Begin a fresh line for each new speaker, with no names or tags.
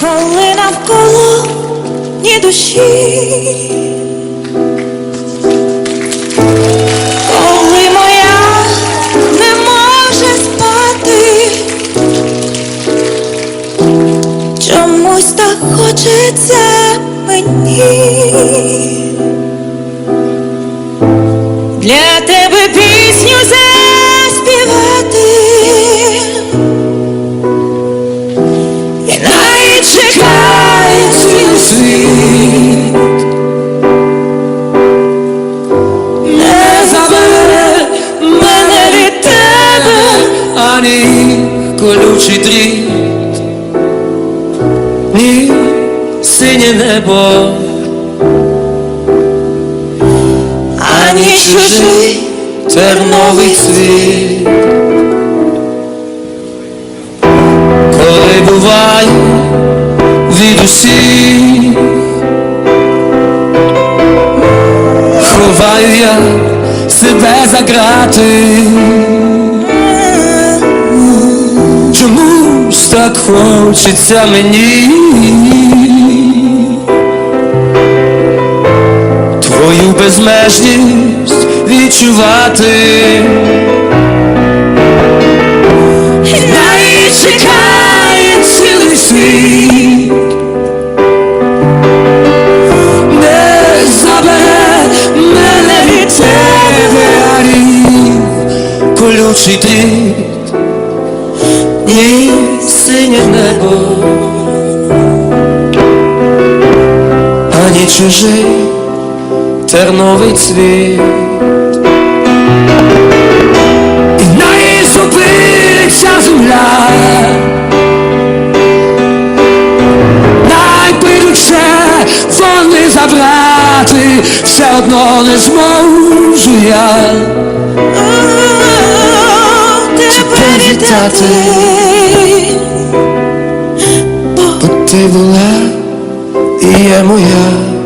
коли навколо ні душі, коли моя не може спати, чомусь так хочеться мені.
Колючий дріт, ні синє небо,
Ані чужий
терновий цвіт. Коли буваю від усіх, ховаю я себе за грати. Хочеться мені. Твою безмежність відчувати.
Чекає цілий світ.
Не забере мене від тебе колючий дріт Ні синє небо Ані чужий терновий цвіт. І най зупиниться земля. Най прийдуть вони забрати Все одно не зможу я
Тебе
Бо ти була і є моя